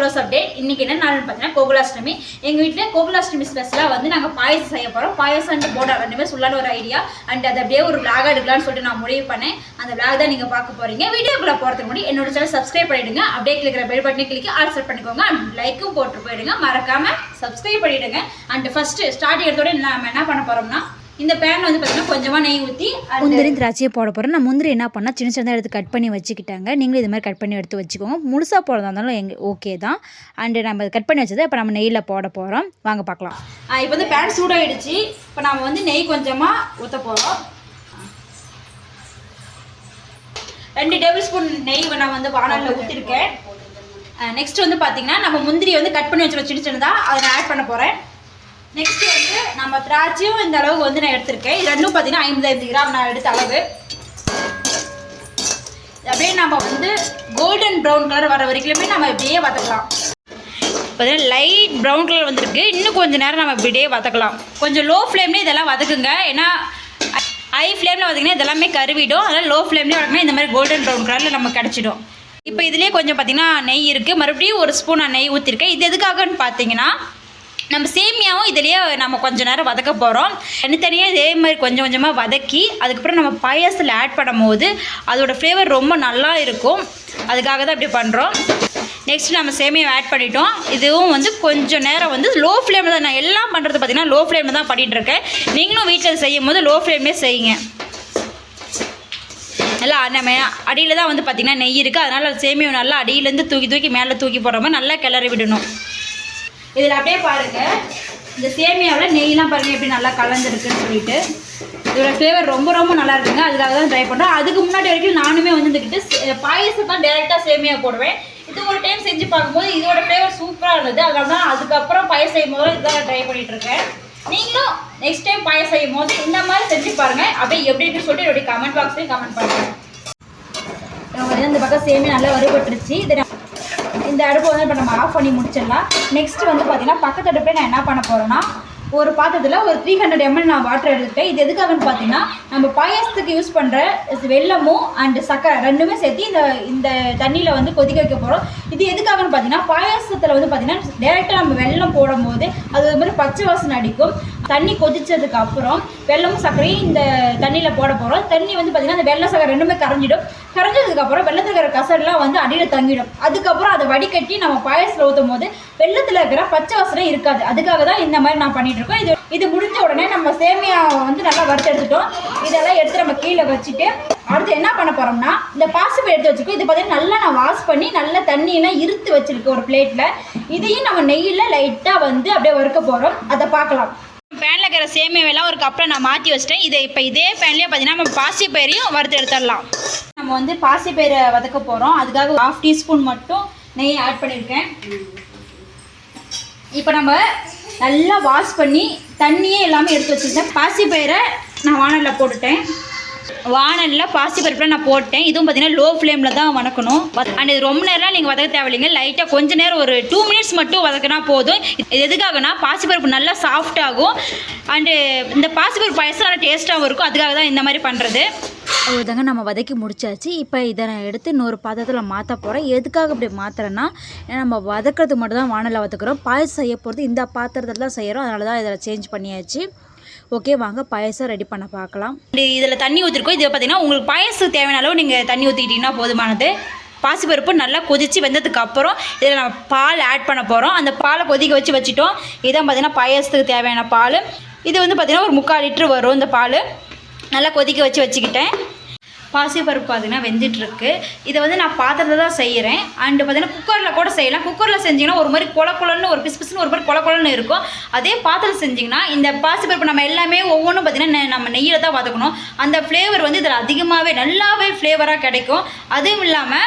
Solos update இன்னைக்கு என்ன நாள்னு பார்த்தீங்கன்னா கோகுலாஷ்டமி. எங்கள் வீட்டில் கோகுலாஷ்டமி ஸ்பெஷலாக வந்து நாங்கள் பாயசம் செய்ய போகிறோம் பாயசம் அண்ட் போண்டா ரெண்டுமே சொல்லான ஒரு ஐடியா அண்ட் அதை அப்படியே ஒரு விளாக் எடுக்கலாம்னு சொல்லிட்டு நான் முடிவு பண்ணேன். அந்த விளாக் தான் நீங்கள் பார்க்க போகிறீங்க வீடியோக்குள்ளே போகிறதுக்கு முன்னாடி என்னோட சேனல் சப்ஸ்கிரைப் பண்ணிவிடுங்க அப்படியே கிளிக்கிற பெல் பட்டனை கிளிக் ஆல் செட் பண்ணிக்கோங்க. அண்ட் லைக்கும் போட்டு போயிடுங்க. மறக்காமல் சப்ஸ்கிரைப் பண்ணிவிடுங்க அண்ட் ஃபஸ்ட்டு ஸ்டார்டிங் எடுத்தோட நம்ம என்ன பண்ண போகிறோம்னா இந்த பேன் வந்து பார்த்தீங்கன்னா கொஞ்சமாக நெய் ஊற்றி முந்திரி திராட்சையை போட போகிறேன் நான் முந்திரி என்ன பண்ணால் சின்ன சின்னதாக எடுத்து கட் பண்ணி வச்சுக்கிட்டாங்க. நீங்களும் இது மாதிரி கட் பண்ணி எடுத்து வச்சுக்கோங்க. முழுசாக போடுறதா இருந்தாலும் எங்க ஓகே தான். அண்டு நம்ம கட் பண்ணி வச்சதை இப்போ நம்ம நெய்யில் போட போகிறோம் வாங்க பார்க்கலாம் இப்போ வந்து பேன் சூடாயிடுச்சு. இப்போ நம்ம வந்து நெய் கொஞ்சமாக ஊற்ற போகிறோம் ரெண்டு டேபிள் ஸ்பூன் நெய் நான் வந்து வானலில் ஊற்றிருக்கேன் நெக்ஸ்ட் வந்து பார்த்தீங்கன்னா நம்ம முந்திரி வந்து கட் பண்ணி வச்சுருவோம் சின்ன சின்னதாக அதை நான் ஆட் பண்ண போகிறேன் நெக்ஸ்ட் வந்து நம்ம திராட்சையும் இந்த அளவுக்கு வந்து நான் எடுத்திருக்கேன். இது ரெண்டும் பார்த்தீங்கன்னா ஐம்பது ஐம்பது கிராம் நான் எடுத்த அளவு. அப்படியே நம்ம வந்து கோல்டன் ப்ரௌன் கலர் வர வரைக்குமே நம்ம இப்படியே வதக்கலாம். பார்த்தீங்கன்னா லைட் ப்ரௌன் கலர் வந்திருக்கு. இன்னும் கொஞ்சம் நேரம் நம்ம இப்படியே வதக்கலாம். கொஞ்சம் லோ ஃப்ளேம்லேயே இதெல்லாம் வதக்குங்க. ஏன்னா ஹை ஃப்ளேமில் வதக்கினா இதெல்லாமே கருவிடும். அதனால் லோ ஃப்ளேம்லேயே வதக்கினா இந்த மாதிரி கோல்டன் ப்ரௌன் கலரில் நம்ம கிடச்சிடும். இப்போ இதுலேயே கொஞ்சம் பார்த்தீங்கன்னா நெய் இருக்குது மறுபடியும் ஒரு ஸ்பூன் நான் நெய் ஊற்றிருக்கேன் இது எதுக்காகன்னு பார்த்தீங்கன்னா நம்ம சேமியாவும் இதுலேயே நம்ம கொஞ்சம் நேரம் வதக்க போகிறோம் தனித்தனியாக இதே மாதிரி கொஞ்சம் கொஞ்சமாக வதக்கி அதுக்கப்புறம் நம்ம பாயாசத்தில் ஆட் பண்ணும் போது அதோட ஃப்ளேவர் ரொம்ப நல்லா இருக்கும். அதுக்காக தான் இப்படி பண்ணுறோம் நெக்ஸ்ட் நம்ம சேமியாவை ஆட் பண்ணிட்டோம். இதுவும் வந்து கொஞ்சம் நேரம் வந்து லோ ஃப்ளேமில் தான் நான் எல்லாம் பண்ணுறது பார்த்தீங்கன்னா லோ ஃப்ளேமில் தான் பண்ணிகிட்ருக்கேன் நீங்களும் வீட்டில் செய்யும் போது லோ ஃப்ளேம்லேயே செய்யுங்க. நல்லா நம்ம அடியில் தான் வந்து பார்த்திங்கன்னா நெய் இருக்குது அதனால் சேமியாவை நல்லா அடியிலேருந்து தூக்கி தூக்கி மேலே தூக்கி போடுற மாதிரி நல்லா கிளறி விடணும். இதில் அப்படியே பாருங்கள் இந்த சேமியாவில் நெய்லாம் பாருங்கள் எப்படி நல்லா கலந்துருக்குன்னு சொல்லிட்டு. இதோட ஃப்ளேவர் ரொம்ப ரொம்ப நல்லா இருக்குங்க. அதுக்காக தான் ட்ரை பண்ணுறோம் அதுக்கு முன்னாடி வரைக்கும் நானுமே வந்துக்கிட்டு பாயசம் தான் டேரெக்டாக சேமியா போடுவேன். இது ஒரு டைம் செஞ்சு பார்க்கும்போது இதோட ஃப்ளேவர் சூப்பராக இருந்தது. அதனால தான் அதுக்கப்புறம் பாயசம் செய்யும் போது இதுதான் ட்ரை பண்ணிட்டு இருக்கேன். நீங்களும் நெக்ஸ்ட் டைம் பாயசம் செய்யும் போது இந்த மாதிரி செஞ்சு பாருங்கள் அப்படியே எப்படி இருக்குன்னு சொல்லிட்டு என்னுடைய கமெண்ட் பாக்ஸ்லேயும் கமெண்ட் பண்ணுறேன் இந்த பக்கம் சேமியா நல்லா வறுபட்டுருச்சு. இதை இந்த அடுப்பு வந்து இப்போ நம்ம ஆஃப் பண்ணி முடிச்சிடலாம். நெக்ஸ்ட் வந்து பார்த்தீங்கன்னா பக்கத்து அடுப்பே நான் என்ன பண்ண போகிறேன்னா ஒரு பாத்திரத்தில் ஒரு த்ரீ ஹண்ட்ரட் எம்எல் நான் வாட்டர் எடுத்துட்டேன் இது எதுக்காகன்னு பார்த்தீங்கன்னா நம்ம பாயசத்துக்கு யூஸ் பண்ணுற வெல்லமும் அண்டு சக்கரை ரெண்டுமே சேர்த்து இந்த இந்த தண்ணியில் வந்து கொதிக்க வைக்க போகிறோம் இது எதுக்காகன்னு பார்த்தீங்கன்னா பாயாசத்தில் வந்து பார்த்தீங்கன்னா டேரெக்டாக நம்ம வெல்லம் போடும்போது அது ஒரு மாதிரி பச்சை வாசனை அடிக்கும். தண்ணி கொதிச்சதுக்கு அப்புறம் வெல்லமும் சர்க்கரையும் இந்த தண்ணியில் போட போகிறோம் தண்ணி வந்து பார்த்திங்கன்னா அந்த வெள்ளை சக்கரை ரெண்டுமே கரைஞ்சிடும். கரைஞ்சதுக்கப்புறம் வெள்ளத்தில் இருக்கிற கசரெலாம் வந்து அடியில் தங்கிடும். அதுக்கப்புறம் அதை வடிகட்டி நம்ம பாயசத்தில் ஊற்றும் போது வெள்ளத்தில் இருக்கிற பச்சை வசனம் இருக்காது. அதுக்காக தான் இந்த மாதிரி நான் பண்ணிட்டு இருக்கோம். இது இது முடிஞ்ச உடனே நம்ம சேமியாவை வந்து நல்லா வறுத்தெடுத்துட்டோம். இதெல்லாம் எடுத்து நம்ம கீழே வச்சுட்டு அடுத்து என்ன பண்ண போகிறோம்னா இந்த பாசிப்பை எடுத்து வச்சுக்கோ. இது பார்த்தீங்கன்னா நல்லா நான் வாஷ் பண்ணி நல்லா தண்ணியெல்லாம் இருத்து வச்சுருக்கேன் ஒரு பிளேட்டில் இதையும் நம்ம நெய்யில் லைட்டாக வந்து அப்படியே வறுக்க போகிறோம் அதை பார்க்கலாம். பேனில் இருக்கிற சேமியாவெல்லாம் ஒரு கப்பில் நான் மாற்றி வச்சிட்டேன். இதை இப்போ இதே பேன்லேயே பார்த்தீங்கன்னா நம்ம பாசி பயிரையும் வறுத்து எடுத்துடலாம். நம்ம வந்து பாசி பயிரை வதக்க போகிறோம் அதுக்காக ஹாஃப் டீஸ்பூன் மட்டும் நெய் ஆட் பண்ணியிருக்கேன். இப்போ நம்ம நல்லா வாஷ் பண்ணி தண்ணியே எல்லாமே எடுத்து வச்சுருந்தேன் பாசி பயிரை நான் வானலில் போட்டுட்டேன். வானலில் பாசி பருப்பில் நான் போட்டேன். இதுவும் பார்த்தீங்கன்னா லோ ஃப்ளேமில் தான் வதக்கணும் அண்ட் இது ரொம்ப நேரம்லாம் நீங்கள் வதக்க தேவையில்லைங்க. லைட்டாக கொஞ்ச நேரம் ஒரு டூ மினிட்ஸ் மட்டும் வதக்கினா போதும். இது எதுக்காகனா பாசிப்பருப்பு நல்லா சாஃப்ட் ஆகும். அண்டு இந்த பாசிப்பருப்பு பாயசம் நல்லா டேஸ்ட்டாகவும் இருக்கும். அதுக்காக தான் இந்த மாதிரி பண்ணுறது அவ்வளோதாங்க நம்ம வதக்கி முடிச்சாச்சு. இப்போ இதை நான் எடுத்து இன்னொரு பாத்திரத்தில் மாற்ற போகிறேன் எதுக்காக இப்படி மாற்றுறேன்னா நம்ம வதக்கிறது மட்டும் தான் வானலில் வதக்குறோம். பாயசம் செய்ய போகிறது இந்த பாத்திரத்தில் தான் செய்கிறோம் அதனால தான் இதில் சேஞ்ச் பண்ணியாச்சு. ஓகே வாங்க பாயசம் ரெடி பண்ண பார்க்கலாம். இதில் தண்ணி ஊற்றிருக்கோம் இது பார்த்தீங்கன்னா உங்களுக்கு பாயசத்துக்கு தேவையான அளவு நீங்கள் தண்ணி ஊற்றிக்கிட்டிங்கன்னா போதுமானது. பாசிப்பருப்பு நல்லா கொதித்து வெந்ததுக்கு அப்புறம் இதில் நம்ம பால் ஆட் பண்ண போகிறோம் அந்த பாலை கொதிக்க வச்சு வச்சுட்டோம். இதான் பார்த்தீங்கன்னா பாயசத்துக்கு தேவையான பால். இது வந்து பார்த்திங்கன்னா ஒரு முக்கால் லிட்ரு வரும் இந்த பால். நல்லா கொதிக்க வச்சு வச்சுக்கிட்டேன். பாசிப்பருப்பு பார்த்திங்கன்னா வெந்துட்டுருக்கு. இதை வந்து நான் பாத்திரத்தில் தான் செய்கிறேன் அண்டு பார்த்தீங்கன்னா குக்கரில் கூட செய்யலாம். குக்கரில் செஞ்சிங்கன்னா ஒரு மாதிரி கொல கொலன்னு ஒரு பிசு பிசுன்னு ஒரு மாதிரி கொல கொலன்னு இருக்கும். அதே பாத்திரம் செஞ்சிங்கன்னா இந்த பாசிப்பருப்பு நம்ம எல்லாமே ஒவ்வொன்றும் பார்த்தீங்கன்னா நெ- நம்ம நெய்யில் தான் வதக்கணும். அந்த ஃப்ளேவர் வந்து இதில் அதிகமாகவே நல்லாவே ஃப்ளேவராக கிடைக்கும். அதுவும் இல்லாமல்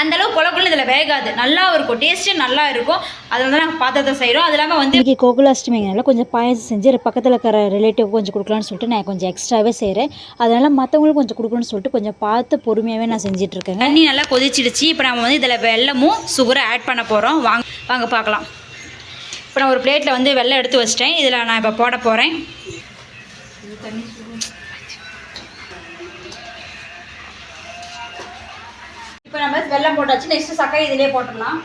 அந்த அளவு கொல கொலன்னு இதில் வேகாது. நல்லா இருக்கும். டேஸ்ட்டு நல்லா இருக்கும். அதனால தான் நாங்கள் பாத்திரத்தை செய்கிறோம் அது இல்லாமல் வந்து இன்றைக்கி கோகுலாஷ்டமிங்கனால கொஞ்சம் பாயசம் செஞ்சு பக்கத்தில் இருக்கிற ரிலேட்டிவ் கொஞ்சம் கொடுக்கலான்னு சொல்லிட்டு நான் கொஞ்சம் எக்ஸ்ட்ராவே செய்கிறேன் அதனால் மற்றவங்களுக்கும் கொஞ்சம் கொடுக்கணும்னு சொல்லிட்டு கொஞ்சம் பார்த்து பொறுமையாகவே நான் செஞ்சிட்ருக்கேங்க தண்ணி நல்லா கொதிச்சிடுச்சு. இப்போ நம்ம வந்து இதில் வெல்லமும் சுகரும் ஆட் பண்ண போகிறோம் வாங்க வாங்க பார்க்கலாம். இப்போ நான் ஒரு பிளேட்டில் வந்து வெள்ளம் எடுத்து வச்சிட்டேன். இதில் நான் இப்போ போட போகிறேன் இப்போ நம்ம வெள்ளம் போட்டாச்சு. நெக்ஸ்ட்டு சக்கரை இதிலே போட்டுடலாம்.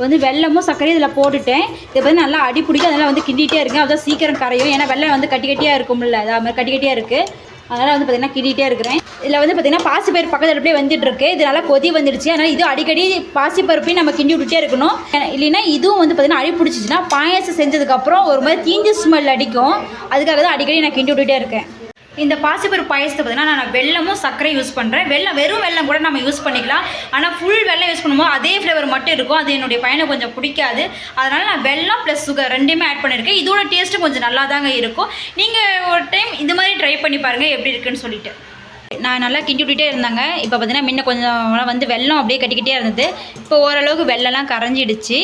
வந்து வெள்ளமும் சக்கரையும் இதில் போட்டுட்டேன். இதை வந்து நல்லா அடி பிடிக்கும் அதனால் வந்து கிண்டிகிட்டே இருக்கேன். அதுதான் சீக்கிரம் கரையும். ஏன்னா வெள்ளம் வந்து கட்டி கட்டியாக இருக்கும்ல. அது மாதிரி கட்டி கட்டியாக இருக்குது அதனால் வந்து பார்த்திங்கன்னா கிண்டிகிட்டே இருக்கிறேன். இதில் வந்து பார்த்திங்கன்னா பாசிப்பயிர் பக்கத்தில் அப்படியே வந்துட்டு இது நல்லா கொதி வந்துடுச்சு. அதனால் இது அடிக்கடி பாசிப்பருப்பையும் நம்ம கிண்டி விட்டுட்டே இருக்கணும். இல்லைன்னா இதுவும் வந்து பார்த்திங்கன்னா அடி பிடிச்சிச்சின்னா பாயாசம் செஞ்சதுக்கப்புறம் ஒரு மாதிரி தீஞ்சு ஸ்மெல் அடிக்கும். அதுக்காக தான் அடிக்கடி நான் கிண்டி விட்டுட்டே இருக்கேன். இந்த பாசிப்பருப்பு பாயசத்தை பார்த்தீங்கன்னா நான் வெல்லமும் சர்க்கரை யூஸ் பண்ணுறேன் வெள்ளம் வெறும் வெல்லம் கூட நம்ம யூஸ் பண்ணிக்கலாம். ஆனால் ஃபுல் வெள்ளம் யூஸ் பண்ணும்போது அதே ஃப்ளேவர் மட்டும் இருக்கும். அது என்னுடைய பையனை கொஞ்சம் பிடிக்காது. அதனால் நான் வெல்லம் ப்ளஸ் சுகர் ரெண்டுமே ஆட் பண்ணியிருக்கேன் இதோட டேஸ்ட்டு கொஞ்சம் நல்லா தாங்க இருக்கும். நீங்கள் ஒரு டைம் இது மாதிரி ட்ரை பண்ணி பாருங்கள் எப்படி இருக்குன்னு சொல்லிட்டு. நான் நல்லா கிண்டிவிட்டுட்டே இருந்தாங்க. இப்போ பார்த்தீங்கன்னா முன்ன கொஞ்சம் வந்து வெல்லம் அப்படியே கட்டிக்கிட்டே இருந்தது. இப்போ ஓரளவுக்கு வெள்ளம்லாம் கரைஞ்சிடுச்சு.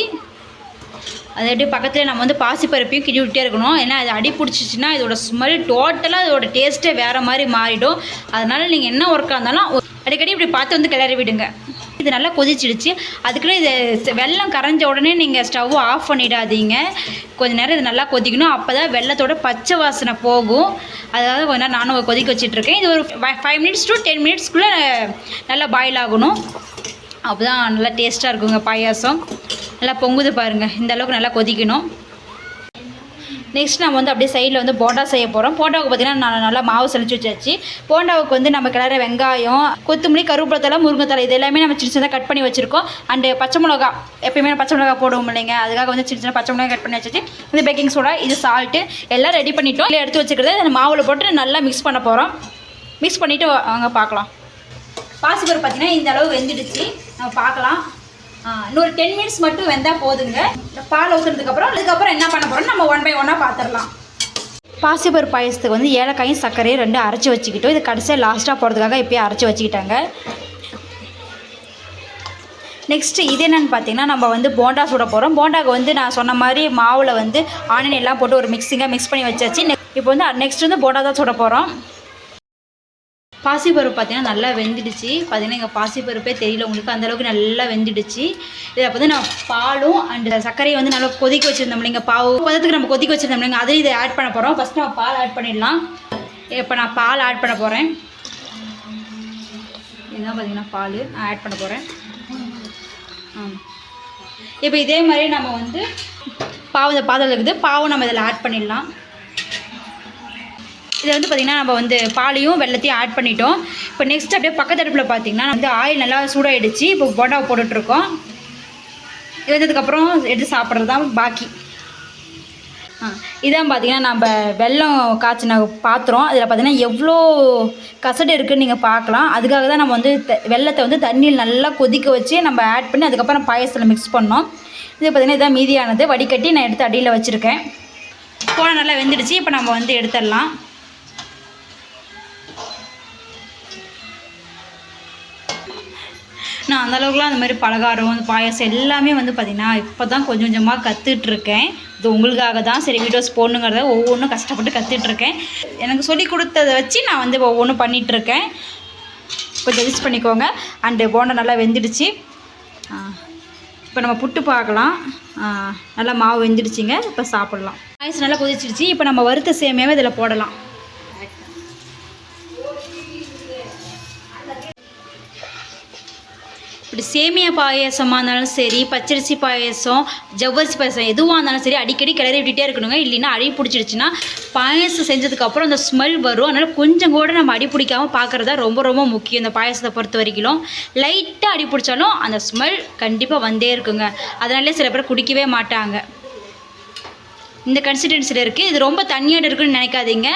அது அப்படியே பக்கத்தில் நம்ம வந்து பாசிப்பருப்பையும் கிண்டி விட்டே இருக்கணும். ஏன்னா அது அடி பிடிச்சிச்சின்னா இதோட ஸ்மெல் டோட்டலாக இதோட டேஸ்ட்டே வேறு மாதிரி மாறிடும். அதனால் நீங்கள் என்ன ஒர்க்காக இருந்தாலும் ஒரு- அடிக்கடி இப்படி பார்த்து வந்து கிளறி விடுங்க. இது நல்லா கொதிச்சிடுச்சு. அதுக்குள்ளே இது வெள்ளம் கரைஞ்ச உடனே நீங்கள் ஸ்டவ் ஆஃப் பண்ணிடாதீங்க. கொஞ்ச நேரம் இது நல்லா கொதிக்கணும். அப்போ தான் வெள்ளத்தோட பச்சை வாசனை போகும். அதாவது கொஞ்ச நேரம் நானும் கொதிக்க வச்சிட்ருக்கேன் இது ஒரு ஃபைவ் மினிட்ஸ் டு டென் மினிட்ஸ்க்குள்ளே நல்லா பாயில் ஆகணும். அப்போ தான் நல்லா டேஸ்ட்டாக இருக்குங்க பாயாசம். நல்லா பொங்குது பாருங்கள் இந்த அளவுக்கு நல்லா கொதிக்கணும். நெக்ஸ்ட் நம்ம வந்து அப்படியே சைடில் வந்து போண்டா செய்ய போகிறோம் போண்டாவுக்கு பார்த்தீங்கன்னா நான் நல்லா மாவு செழிச்சு வச்சாச்சு. போண்டாவுக்கு வந்து நம்ம கிளற வெங்காயம் கொத்தமல்லி கருவேப்பிலத்தலை முருங்கைத்தலை இது எல்லாமே நம்ம சின்ன சின்னதாக கட் பண்ணி வச்சுருக்கோம். அண்டு பச்சை மிளகா எப்பயுமே பச்சை மிளகா போடுவோம் இல்லைங்க. அதுக்காக வந்து சின்ன சின்ன பச்சை மிளகா கட் பண்ணி வச்சாச்சு. இது பேக்கிங் சோடா இது சால்ட்டு எல்லாம் ரெடி பண்ணிட்டோம். இல்லை எடுத்து வச்சுக்கிறத அந்த மாவில் போட்டு நல்லா மிக்ஸ் பண்ண போகிறோம் மிக்ஸ் பண்ணிவிட்டு வாங்க பார்க்கலாம். பாசிப்பருப்பு பார்த்தீங்கன்னா இந்த அளவு வெந்துடுச்சு. நம்ம பார்க்கலாம். இன்னொரு டென் மினிட்ஸ் மட்டும் வெந்தால் போதுங்க. பால் ஊற்றுனதுக்கப்புறம் அதுக்கப்புறம் என்ன பண்ண போகிறோம் நம்ம ஒன் பை ஒன்னாக பார்த்துடலாம் பாசிப்பருப்பு பாயசத்துக்கு வந்து ஏலக்காயும் சர்க்கரையும் ரெண்டு அரைச்சி வச்சுக்கிட்டோம். இது கடைசியாக லாஸ்ட்டாக போகிறதுக்காக இப்போயே அரைச்சி வச்சுக்கிட்டாங்க. நெக்ஸ்ட்டு இது என்னென்னு பார்த்தீங்கன்னா நம்ம வந்து போண்டா சுட போகிறோம் போண்டாக்கு வந்து நான் சொன்ன மாதிரி மாவில் வந்து ஆனியன் எல்லாம் போட்டு ஒரு மிக்சிங்காக மிக்ஸ் பண்ணி வச்சாச்சு. நெக் இப்போ வந்து நெக்ஸ்ட் வந்து போண்டா தான் சுட போகிறோம் பாசிப்பருப்பு பார்த்தீங்கன்னா நல்லா வெந்துடுச்சு. பார்த்தீங்கன்னா எங்கள் பாசிப்பருப்பே தெரியல உங்களுக்கு. அந்த அளவுக்கு நல்லா வெந்துடுச்சு. இதில் வந்து நான் பாலும் அண்ட் சர்க்கரையை வந்து நல்லா கொதிக்க வச்சுருந்தோம் இல்லைங்க பாவு பதத்துக்கு நம்ம கொதிக்க வச்சுருந்தோம் இல்லைங்க அதையும் இதை ஆட் பண்ண போகிறோம் ஃபஸ்ட் நம்ம பால் ஆட் பண்ணிடலாம். இப்போ நான் பால் ஆட் பண்ண போகிறேன் இதுதான் பார்த்தீங்கன்னா பால். நான் ஆட் பண்ண போகிறேன் இப்போ இதே மாதிரி நம்ம வந்து பாவு இந்த பாதத்தில் இருக்குது. பாவும் நம்ம இதில் ஆட் பண்ணிடலாம். இதில் வந்து பார்த்திங்கன்னா நம்ம வந்து பாலையும் வெள்ளத்தையும் ஆட் பண்ணிட்டோம். இப்போ நெக்ஸ்ட் அப்படியே பக்கத்து அடுப்பில் பார்த்தீங்கன்னா வந்து ஆயில் நல்லா சூடாயிடுச்சு. இப்போ போண்டாவை போட்டுட்ருக்கோம். இது வந்ததுக்கப்புறம் எடுத்து சாப்பிட்றது தான் பாக்கி இதான் பார்த்தீங்கன்னா நம்ம வெல்லம் காய்ச்சின பாத்திரம். அதில் பார்த்தீங்கன்னா எவ்வளோ கசடு இருக்குன்னு நீங்கள் பார்க்கலாம் அதுக்காக தான் நம்ம வந்து வெள்ளத்தை வெல்லத்தை வந்து தண்ணியில் நல்லா கொதிக்க வச்சு நம்ம ஆட் பண்ணி அதுக்கப்புறம் பாயசத்தில் மிக்ஸ் பண்ணோம். இது பார்த்தீங்கன்னா இதான் மீதியானது. வடிகட்டி நான் எடுத்து அடியில் வச்சுருக்கேன். போன நல்லா வெந்துடுச்சு. இப்போ நம்ம வந்து எடுத்துடலாம். நான் அந்தளவுக்குலாம் அந்த மாதிரி பலகாரம் அந்த பாயாசம் எல்லாமே வந்து பார்த்திங்கன்னா இப்போ தான் கொஞ்சம் கொஞ்சமாக கற்றுட்ருக்கேன் இது உங்களுக்காக தான். சரி வீடியோஸ் போடணுங்கிறத ஒவ்வொன்றும் கஷ்டப்பட்டு கற்றுட்ருக்கேன் எனக்கு சொல்லி கொடுத்ததை வச்சு நான் வந்து ஒவ்வொன்றும் பண்ணிகிட்ருக்கேன் கொஞ்சம் யூஸ் பண்ணிக்கோங்க. அண்டு போண்டா நல்லா வெந்துடுச்சு. இப்போ நம்ம புட்டு பார்க்கலாம். நல்லா மாவு வெந்துடுச்சிங்க. இப்போ சாப்பிட்லாம். பாயசம் நல்லா கொதிச்சிடுச்சு. இப்போ நம்ம வறுத்த சேமியாவை இதில் போடலாம். இப்படி சேமியா பாயாசமாக இருந்தாலும் சரி பச்சரிசி பாயசம் ஜவ்வரிசி பாயசம் எதுவாக இருந்தாலும் சரி அடிக்கடி கிளறி விட்டுட்டே இருக்கணுங்க. இல்லைன்னா அடி பிடிச்சிடுச்சுன்னா பாயசம் செஞ்சதுக்கப்புறம் அந்த ஸ்மெல் வரும். அதனால் கொஞ்சம் கூட நம்ம அடி பிடிக்காமல் பார்க்குறதா ரொம்ப ரொம்ப முக்கியம் இந்த பாயசத்தை பொறுத்த வரைக்கும். லைட்டாக அடி பிடிச்சாலும் அந்த ஸ்மெல் கண்டிப்பாக வந்தே இருக்குங்க. அதனாலே சில பேர் குடிக்கவே மாட்டாங்க. இந்த கன்சிஸ்டன்சியில் இருக்குது இது ரொம்ப தண்ணியாக இருக்குன்னு நினைக்காதீங்க.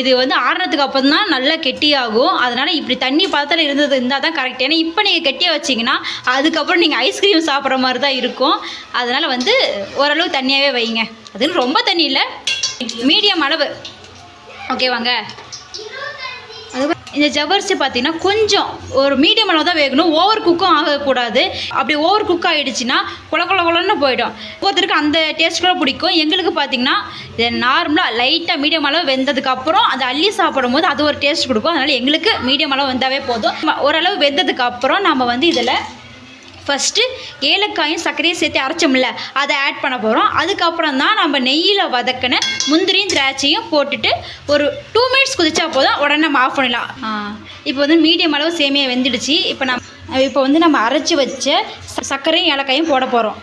இது வந்து ஆடுறதுக்கு அப்புறம் தான் நல்லா கெட்டியாகும். அதனால் இப்படி தண்ணி பதத்தில் இருந்தது இருந்தால் தான் கரெக்ட் ஏன்னா இப்போ நீங்கள் கெட்டியாக வச்சிங்கன்னா அதுக்கப்புறம் நீங்கள் ஐஸ்கிரீம் சாப்பிட்ற மாதிரி தான் இருக்கும். அதனால் வந்து ஓரளவு தண்ணியாகவே வைங்க. அதுன்னு ரொம்ப தண்ணி இல்லை. மீடியம் அளவு. ஓகேவாங்க இந்த ஜவ்வரிசி பார்த்தீங்கன்னா கொஞ்சம் ஒரு மீடியம் அளவு தான் வேகணும் ஓவர் குக்கும் ஆகக்கூடாது. அப்படி ஓவர் குக் ஆகிடுச்சின்னா குல குல குலன்னு போயிடும். ஒவ்வொருத்தருக்கு அந்த டேஸ்ட் கூட பிடிக்கும். எங்களுக்கு பார்த்தீங்கன்னா இது நார்மலாக லைட்டாக மீடியம் அளவு வெந்ததுக்கப்புறம் அந்த அள்ளி சாப்பிடும் போது அது ஒரு டேஸ்ட் கொடுக்கும். அதனால் எங்களுக்கு மீடியம் அளவு வந்தாவே போதும். ஓரளவு வெந்ததுக்கப்புறம் நம்ம வந்து இதில் ஃபஸ்ட்டு ஏலக்காயும் சர்க்கரையும் சேர்த்து அரைச்சோம்ல அதை ஆட் பண்ண போகிறோம் அதுக்கப்புறம் தான் நம்ம நெய்யில் வதக்கின முந்திரியும் திராட்சையும் போட்டுட்டு ஒரு டூ மினிட்ஸ் குதிச்சா போதும் உடனே நம்ம ஆஃப் பண்ணிடலாம். இப்போ வந்து மீடியம் அளவு சேமியா வெந்துடுச்சு. இப்போ நம்ம இப்போ வந்து நம்ம அரைச்சி வச்ச சர்க்கரையும் ஏலக்காயும் போட போகிறோம்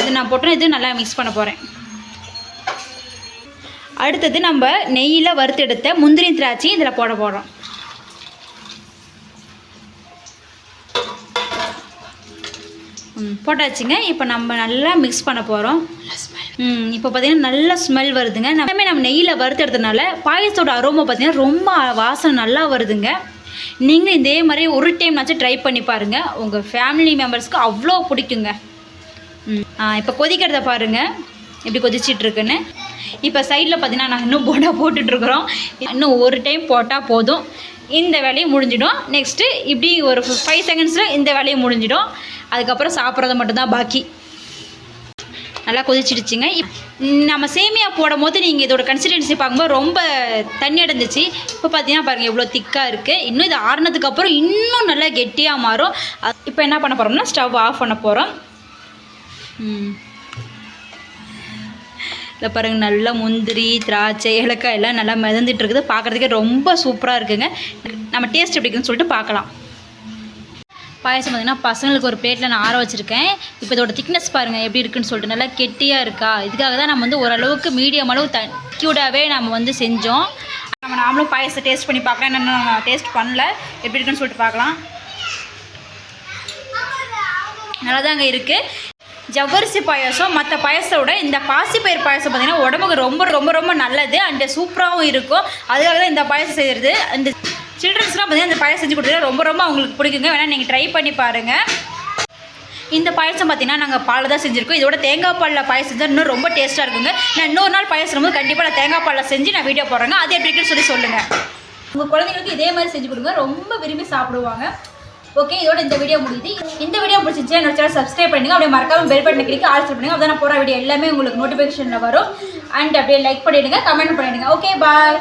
இது நான் போட்டு இது நல்லா மிக்ஸ் பண்ண போகிறேன் அடுத்தது நம்ம நெய்யில் வறுத்தெடுத்த முந்திரி திராட்சை இதில் போட போகிறோம் போட்டாச்சுங்க. இப்போ நம்ம நல்லா மிக்ஸ் பண்ண போகிறோம் ம் இப்போ பார்த்தீங்கன்னா நல்ல ஸ்மெல் வருதுங்க. எல்லாமே நம்ம நெய்யில் வறுத்தெடுத்தனால பாயசத்தோட அரோமா பார்த்தீங்கன்னா ரொம்ப வாசனை நல்லா வருதுங்க. நீங்களும் இதே மாதிரி ஒரு டைம்னாச்சும் ட்ரை பண்ணி பாருங்கள் உங்கள் ஃபேமிலி மெம்பர்ஸ்க்கு அவ்வளோ பிடிக்குங்க. இப்போ கொதிக்கிறத பாருங்கள் எப்படி கொதிச்சிட்டு இருக்குன்னு. இப்போ சைடில் பார்த்தீங்கன்னா நாங்கள் இன்னும் போண்டா போட்டுட்ருக்குறோம் இன்னும் ஒரு டைம் போட்டால் போதும். இந்த வேலையும் முடிஞ்சிடும். நெக்ஸ்ட்டு இப்படி ஒரு ஃபைவ் செகண்ட்ஸில் இந்த வேலையும் முடிஞ்சிடும். அதுக்கப்புறம் சாப்பிட்றது மட்டும்தான் பாக்கி. நல்லா கொதிச்சிடுச்சுங்க. இப் நம்ம சேமியா போடும் போது நீங்கள் இதோட கன்சிஸ்டன்சி பார்க்கும்போது ரொம்ப தண்ணி அடைஞ்சிச்சு. இப்போ பார்த்தீங்கன்னா பாருங்கள் எவ்வளோ திக்காக இருக்குது இன்னும் இது ஆறுனதுக்கப்புறம் இன்னும் நல்லா கெட்டியாக மாறும். இப்போ என்ன பண்ண போகிறோம்னா ஸ்டவ் ஆஃப் பண்ண போகிறோம் இல்லை பாருங்கள் நல்லா முந்திரி திராட்சை ஏலக்காய் எல்லாம் நல்லா மிதந்துட்டு இருக்குது. பார்க்குறதுக்கே ரொம்ப சூப்பராக இருக்குங்க. நம்ம டேஸ்ட் எப்படி இருக்குன்னு சொல்லிட்டு பார்க்கலாம். பாயசம் பார்த்தீங்கன்னா பசங்களுக்கு ஒரு பிளேட்டில் நான் ஆற வச்சுருக்கேன். இப்போ இதோட திக்னஸ் பாருங்கள் எப்படி இருக்குன்னு சொல்லிட்டு நல்லா கெட்டியாக இருக்கா? இதுக்காக தான் நம்ம வந்து ஓரளவுக்கு மீடியம் அளவு த க்யூடாகவே நம்ம வந்து செஞ்சோம். நம்ம நாமளும் பாயசத்தை டேஸ்ட் பண்ணி பார்க்கலாம். என்னென்ன நான் டேஸ்ட் பண்ணல எப்படி இருக்குன்னு சொல்லிட்டு பார்க்கலாம். நல்லா தாங்க இருக்குது ஜவ்வரிசி பாயாசம் மற்ற பாயசத்தை விட இந்த பாசிப்பயிர் பாயசம் பார்த்திங்கன்னா உடம்புக்கு ரொம்ப ரொம்ப ரொம்ப நல்லது. அண்டு சூப்பராகவும் இருக்கும். அதுக்காக தான் இந்த பாயசம் செய்கிறது இந்த சில்ட்ரன்ஸ்லாம் பார்த்தீங்கன்னா இந்த பாயசம் செஞ்சு கொடுத்தா ரொம்ப ரொம்ப அவங்களுக்கு பிடிக்குங்க. வேணால் நீங்கள் ட்ரை பண்ணி பாருங்கள் இந்த பாயசம் பார்த்தீங்கன்னா நாங்கள் பாலில் தான் செஞ்சுருக்கோம். இதோட தேங்காய் பாலில் பாயசம் செஞ்சால் இன்னும் ரொம்ப டேஸ்ட்டாக இருக்குங்க. நான் இன்னொரு நாள் பாயசம் போது கண்டிப்பாக நான் தேங்காய் பாலில் செஞ்சு நான் வீடியோ போடுறேங்க. அது எப்படி சொல்லி சொல்லுங்கள் உங்கள் குழந்தைங்களுக்கு இதே மாதிரி செஞ்சு கொடுங்க. ரொம்ப விரும்பி சாப்பிடுவாங்க. ஓகே இதோட இந்த வீடியோ முடியுது. இந்த வீடியோ பிடிச்சிச்சு என்னோட சேனல் சப்ஸ்கிரைப் பண்ணுங்க அப்படியே மறக்காம பெல் பட்டன் கிளிக் ஆல் பண்ணுங்க. அப்போ நான் போகிற வீடியோ எல்லாமே உங்களுக்கு நோட்டிஃபிகேஷனில் வரும். அண்ட் அப்படியே லைக் பண்ணிவிடுங்க கமெண்ட் பண்ணிவிடுங்க ஓகே பாய்